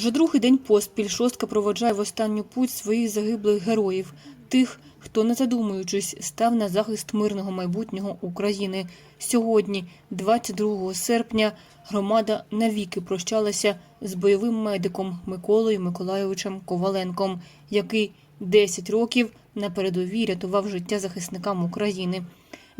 Вже другий день поспіль шостка проводжає в останню путь своїх загиблих героїв, тих, хто, не задумуючись, став на захист мирного майбутнього України. Сьогодні, 22 серпня, громада навіки прощалася з бойовим медиком Миколою Миколайовичем Коваленком, який 10 років на передовій рятував життя захисникам України.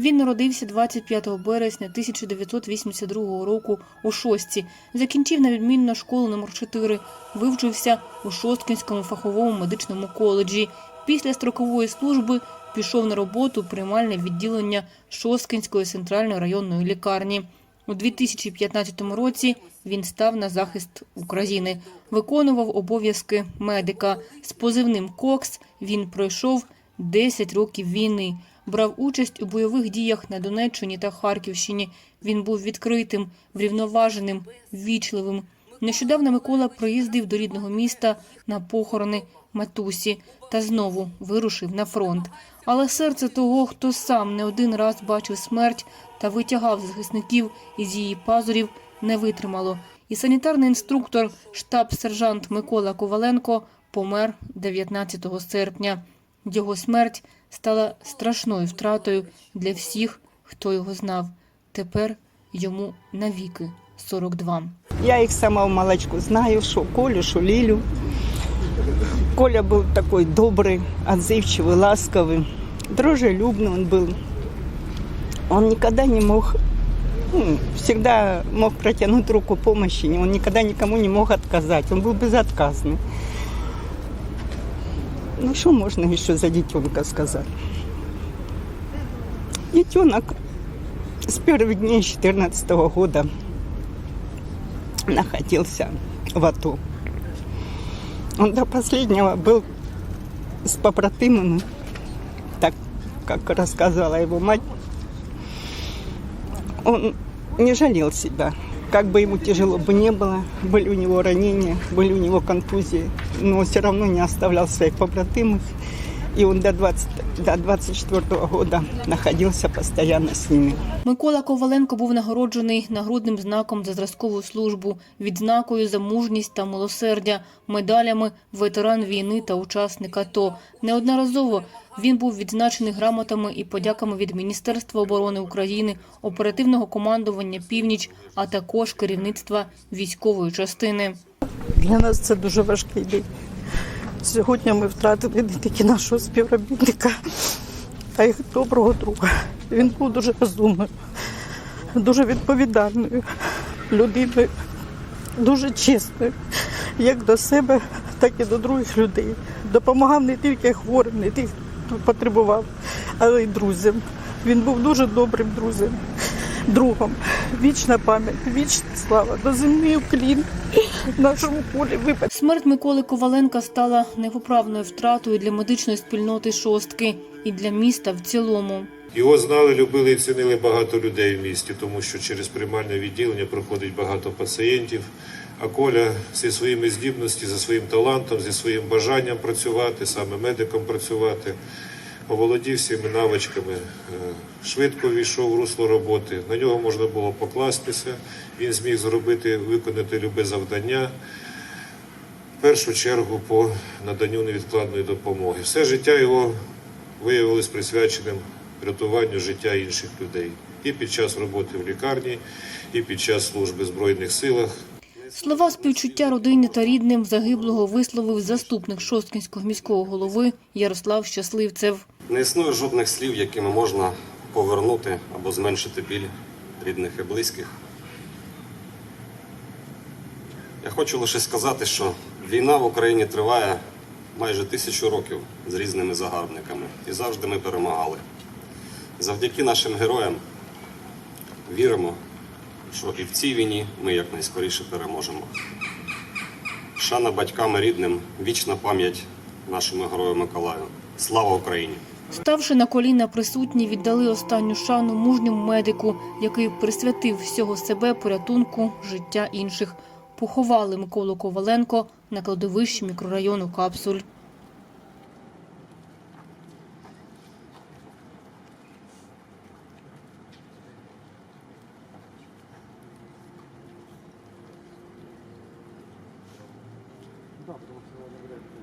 Він народився 25 березня 1982 року у Шостці, закінчив на відмінно школу номер 4 вивчився у Шосткінському фаховому медичному коледжі. Після строкової служби пішов на роботу приймальне відділення Шосткінської центральної районної лікарні. У 2015 році він став на захист України, виконував обов'язки медика. З позивним Кокс він пройшов 10 років війни. Брав участь у бойових діях на Донеччині та Харківщині. Він був відкритим, врівноваженим, ввічливим. Нещодавно Микола приїздив до рідного міста на похорони матусі та знову вирушив на фронт. Але серце того, хто сам не один раз бачив смерть та витягав захисників із її пазурів, не витримало. І санітарний інструктор, штаб-сержант Микола Коваленко помер 19 серпня. Його смерть стала страшною втратою для всіх, хто його знав. Тепер йому навіки 42. Я их сама в молочку знаю, что Колю, что Лилю. Коля был такой добрый, отзывчивый, ласковый, дружелюбный он был. Он никогда не мог, ну, всегда мог протянуть руку помощи, он никогда никому не мог отказать, он был безотказный. Ну, что можно еще за детенка сказать? Детенок с первых дней 2014 года находился в АТО. Он до последнего был с побратимами, так как рассказала его мать. Он не жалел себя. Как бы ему тяжело бы не было, были у него ранения, были у него контузии, но все равно не оставлял своих побратимов. И он до, 20, до 24 года находился постоянно с ними. Микола Коваленко був нагороджений нагрудним знаком за зразкову службу, відзнакою за мужність та милосердя, медалями ветеран війни та учасник АТО. Неодноразово він був відзначений грамотами і подяками від Міністерства оборони України, оперативного командування Північ, а також керівництва військової частини. Для нас це дуже важкий день. Сьогодні ми втратили не тільки нашого співробітника, а й доброго друга. Він був дуже розумною, дуже відповідальною людиною, дуже чесною, як до себе, так і до других людей. Допомагав не тільки хворим, не тільки хто потребував, але й друзям. Він був дуже добрим друзем, другом. Вічна пам'ять, вічна слава, до землі уклін нашому полі випад. Смерть Миколи Коваленка стала непоправною втратою для медичної спільноти шостки і для міста в цілому. Його знали, любили і цінили багато людей в місті, тому що через приймальне відділення проходить багато пацієнтів. А Коля зі своїми здібностями, зі своїм талантом, зі своїм бажанням працювати, саме медиком працювати, оволодів всіми навичками, е, швидко війшов в русло роботи. На нього можна було покластися. Він зміг зробити, виконати любе завдання. В першу чергу по наданню невідкладної допомоги. Все життя його виявилось присвяченим рятуванню життя інших людей і під час роботи в лікарні, і під час служби в Збройних силах. Слова співчуття родині та рідним загиблого висловив заступник Шосткінського міського голови Ярослав Щасливцев. Не існує жодних слів, якими можна повернути або зменшити біль рідних і близьких. Я хочу лише сказати, що війна в Україні триває майже тисячу років з різними загарбниками, і завжди ми перемагали. Завдяки нашим героям віримо, що і в цій війні ми якнайскоріше переможемо. Шана батькам і рідним, вічна пам'ять нашому герою Миколаю. Слава Україні! Ставши на коліна, присутні віддали останню шану мужньому медику, який присвятив всього себе порятунку життя інших. Поховали Миколу Коваленко на кладовищі мікрорайону Капсуль. Да, потому что